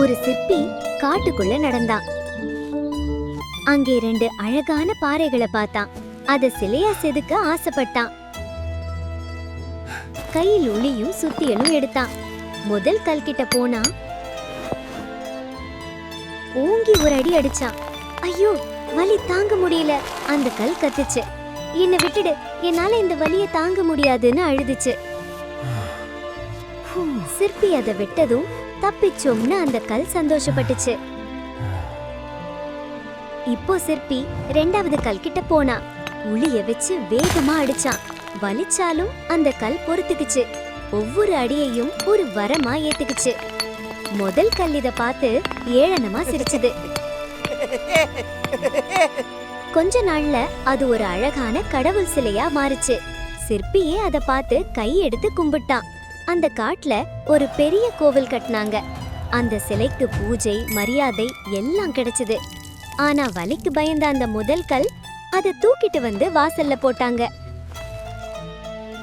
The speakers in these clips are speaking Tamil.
ஒரு சிற்பி காட்டுக்குள்ள நடந்தான். அங்கே ரெண்டு அழகான பாறைகளை பார்த்தான். அத சிலையா செதுக்க ஆசைப்பட்டான். கையில் ஒளியும் சுத்தியலும் எடுத்தான். முதல் கல் கிட்ட போனா ஓங்கி ஒரு அடி அடிச்சான். ஐயோ வலி தாங்க முடியல. அந்த கல் கத்துச்சு. என்னை விட்டுடு. என்னால இந்த வலிய தாங்க முடியாதுன்னு அழுதுச்சு. சிற்பி அதை விட்டதும் தப்பிச்சோம்னு அந்த கல் சந்தோஷப்பட்டுச்சு. இப்போ சிற்பி ரெண்டாவது கல் கிட்ட போனா. உளிய வச்சு வேகமா அடிச்சான். வலிச்சாலும் அந்த கல் பொறுத்துக்குச்சு. ஒவ்வொரு அடியையும் ஒரு வரமா ஏத்துக்குச்சு. முதல் கல் இத பார்த்து ஏளனமா சிரிச்சது. கொஞ்ச நாள்ல அது ஒரு அழகான கடவுள் சிலையா மாறுச்சு. சிற்பியே அத பார்த்து கை எடுத்து கும்பிட்டான். அந்த காட்டுல ஒரு பெரிய கோவில் கட்டினாங்க. அந்த சிலைக்கு பூஜை மரியாதை எல்லாம் கிடைச்சது. ஆனா வலிக்கு பயந்த அந்த முதல் கல் அதை தூக்கிட்டு வந்து வாசல்ல போட்டாங்க.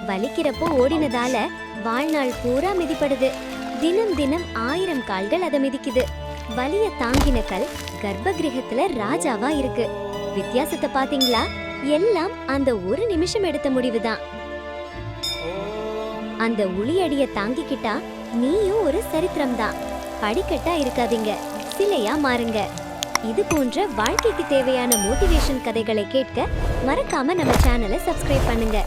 வலிக்கிறப்போ ஓடினதால வாழ்நாள் பூரா மிதிப்படுது. தினம் தினம் ஆயிரம் கால்கள் அதை மிதிக்குது. வலிய தாங்கின கல் கர்ப்பகிரகத்துல ராஜாவா இருக்கு. வித்தியாசத்தை பாத்தீங்களா? எல்லாம் அந்த ஒரு நிமிஷம் எடுத்த முடிவுதான். அந்த உளியடிய தாங்கிக்கிட்டா நீயும் ஒரு சரித்திரம் தான் படிக்கட்டா இருக்காதீங்க. சிலையா மாறுங்க. இது போன்ற வாழ்க்கைக்கு தேவையான மோட்டிவேஷன் கதைகளை கேட்க மறக்காம நம்ம சேனலை சப்ஸ்கிரைப் பண்ணுங்க.